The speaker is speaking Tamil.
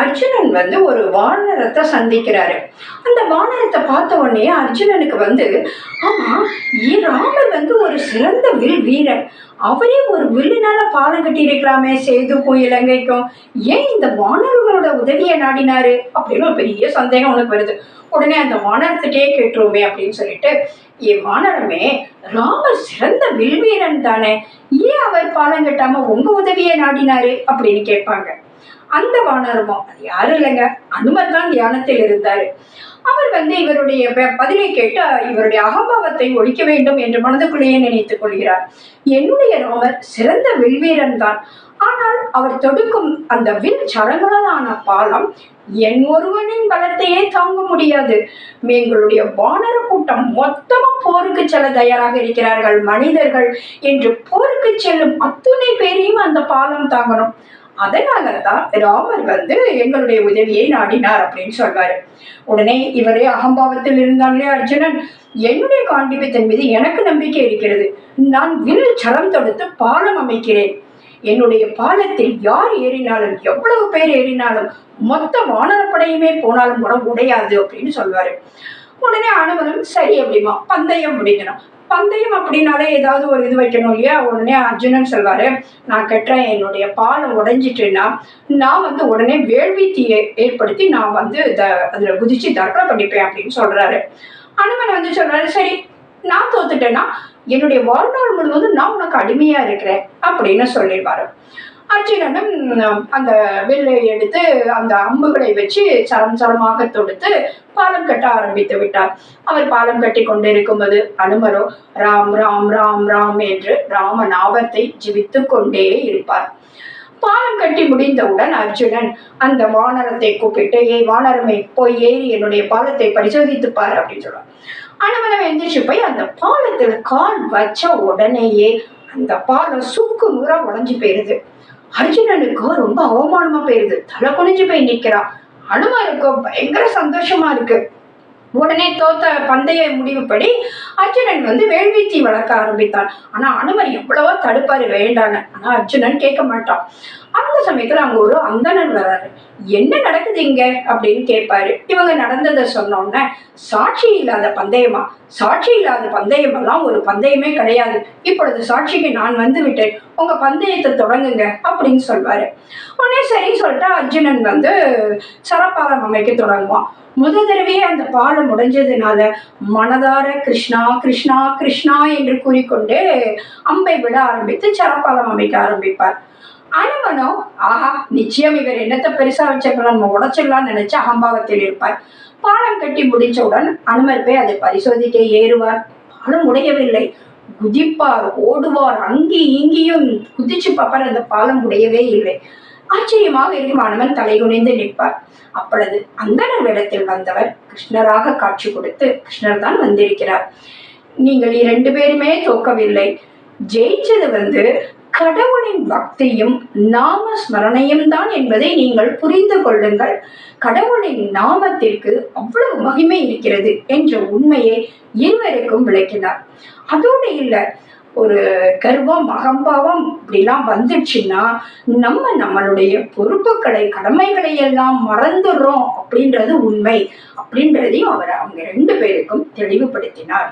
அர்ஜுனன் வந்து ஒரு வானரத்தை சந்திக்கிறாரு. அந்த வானரத்தை பார்த்த உடனே அர்ஜுனனுக்கு வந்து ஆமாம் ஏ ராமர் வந்து ஒரு சிறந்த வில் வீரன். அவரே ஒரு வில்லுனால பாலம் கட்டியிருக்கலாமே சேதுக்கும் இலங்கைக்கும். ஏன் இந்த வானர்களோட உதவியை நாடினாரு? அப்படின்னு ஒரு பெரிய சந்தேகம் உனக்கு வருது. உடனே அந்த வானரத்துட்டே கேட்டுருவோமே அப்படின்னு சொல்லிட்டு ஏ வானரமே ராமர் சிறந்த வில்வீரன் தானே. ஏன் அவர் பாலம் கட்டாம உங்க உதவியை நாடினாரு? அப்படின்னு கேட்பாங்க. அந்த வானரமோ? அது யாரும் இல்லைங்க. அனுமன் தான் தியானத்தில் இருந்தாரு. அவர் வந்து இவருடைய பதிலை கேட்டு இவருடைய அகம்பாவத்தை ஒழிக்க வேண்டும் என்று மனதுக்குள்ளேயே நினைத்துக் கொள்கிறார். என்னுடைய ராமர் சிறந்த வில்வீரன் தான். ஆனால் அவர் தொடுக்கும் அந்த வில் சரங்களால் ஆன பாலம் என் ஒருவனின் பலத்தையே தாங்க முடியாது. எங்களுடைய வானர கூட்டம் மொத்தமா போருக்கு செல்ல தயாராக இருக்கிறார்கள் மனிதர்கள் என்று போருக்கு செல்லும் அத்துணை பேரையும் அந்த பாலம் தாங்கணும். அதனால தான் ராமர் வந்து எங்களுடைய உதவியை நாடினார் அப்படின்னு சொல்வாரு. உடனே இவரே அகம்பாவத்தில் இருந்தாங்களே அர்ஜுனன்? என்னுடைய காண்டிபத்தின் மீது எனக்கு நம்பிக்கை இருக்கிறது. நான் வில் சரம் தொடுத்து பாலம் அமைக்கிறேன். என்னுடைய பாலத்தில் யார் ஏறினாலும் எவ்வளவு பேர் ஏறினாலும் மொத்த வானரப்படையுமே போனாலும் கூட உடையாது அப்படின்னு சொல்வாரு. உடனே அனுமனும் சரி அப்படிமா பந்தயம் முடிக்கணும். பந்தயம் அப்படின்னாலே ஏதாவது ஒரு இது வைக்கணும் இல்லையா? உடனே அர்ஜுனன் சொல்வாரு நான் கட்டுறேன் என்னுடைய பாலம் உடைஞ்சிட்டுன்னா நான் வந்து உடனே வேள்வி தீயை ஏற்படுத்தி நான் வந்து த அதுல குதிச்சு தர்ப்பணம் பண்ணிப்பேன் அப்படின்னு சொல்றாரு. அனுமன் வந்து சொல்றாரு சரி நான் தோத்துட்டேன்னா என்னுடைய வாழ்நாள் முழுவதும் நான் உனக்கு அடிமையா இருக்கிறேன் அப்படின்னு சொல்லிடுவாரு. அர்ஜுனனும் அந்த வில்லை எடுத்து அந்த அம்புகளை வச்சு சரம் சரமாக தொடுத்து பாலம் கட்ட ஆரம்பித்து விட்டார். அவர் பாலம் கட்டி கொண்டிருக்கும்போது அனுமரோ ராம் ராம் ராம் ராம் என்று ராம நாபத்தை ஜிவித்து கொண்டே இருப்பார். பாலம் கட்டி முடிந்தவுடன் அர்ஜுனன் அந்த வானரத்தை கூப்பிட்டு ஏய் வானரமே போய் ஏறி என்னுடைய பாலத்தை பரிசோதித்து பாரு அப்படின்னு சொல்றான் அனுமனம் எந்திரிச்சு போய் அந்த பாலத்துல கால் வச்ச உடனேயே அந்த பாலம் சுக்கு நூறா உடைஞ்சு போயிருது. அர்ஜுனனுக்கு ரொம்ப அவமானமா போயிருது. தலை குனிஞ்சு போய் நிக்கிறான் அனுமருக்கு பயங்கர சந்தோஷமா இருக்கு. உடனே தோத்த பந்தய முடிவுப்படி அர்ஜுனன் வந்து வேள்வித்தி வளர்க்க ஆரம்பித்தான். ஆனா அனுமன் எவ்வளவோ தடுப்பாரு வேண்டான்னு. ஆனா அர்ஜுனன் கேட்க மாட்டான். அந்த சமயத்துல அங்க ஒரு அந்தணன் வராரு என்ன நடக்குது இங்க? அப்படின்னு கேட்பாரு. இவங்க நடந்ததை சொன்னோன்னே சாட்சி இல்லாத பந்தயமா? சாட்சி இல்லாத பந்தயம் எல்லாம் ஒரு பந்தயமே கிடையாது. இப்பொழுது சாட்சிக்கு நான் வந்து விட்டேன். உங்க பந்தயத்தை தொடங்குங்க அப்படின்னு சொல்வாரு. உடனே சரி சொல்லிட்டு அர்ஜுனன் வந்து சரப்பாலம் அமைக்க தொடங்குவான். முதல் தடவையே அந்த பாலம் உடைஞ்சதுனால மனதார கிருஷ்ணா கிருஷ்ணா கிருஷ்ணா என்று கூறிக்கொண்டு அம்பை விட ஆரம்பித்து சரப்பாலம் அமைக்க ஆரம்பிப்பார். அனுமனோ ஆஹா நிச்சயம் இவர் என்னத்தை பெருசா வச்சிருக்கிறோம் நம்ம உடைச்சிடலாம்னு நினைச்சு அகம்பாவத்தில் இருப்பார். பாலம் கட்டி முடிச்சவுடன் அனுமர் போய் அதை பரிசோதிக்க ஏறுவார். பாலம் உடையவில்லை. குதிப்பார் ஓடுவார். அங்கே இங்கேயும் குதிச்சு பார்ப்பார். அந்த பாலம் உடையவே இல்லை. ஆச்சரியமாக இருக்கும் அனுமன் தலைகுனிந்து நிற்பார். அப்பொழுது அந்தனர் வேடத்தில் வந்தவர் கிருஷ்ணராக காட்சி கொடுத்து கிருஷ்ணர் தான் வந்திருக்கிறார். நீங்கள் இரண்டு பேருமே தோக்கவில்லை. ஜெயிச்சது வந்து கடவுளின் பக்தியும் நாம ஸ்மரணையும் தான் என்பதை நீங்கள் புரிந்து கொள்ளுங்கள். கடவுளின் நாமத்திற்கு அவ்வளவு மகிமை இருக்கிறது என்ற உண்மையை இருவருக்கும் விளக்கினார். அதோடு இல்லை ஒரு கர்வம் அகம்பாவம் இப்படிலாம் வந்துடுச்சுன்னா நம்ம நம்மளுடைய பொறுப்புகளை கடமைகளை எல்லாம் மறந்துடுறோம் அப்படின்றது உண்மை. அப்படின்றதையும் அவர் அவங்க ரெண்டு பேருக்கும் தெளிவுபடுத்தினார்.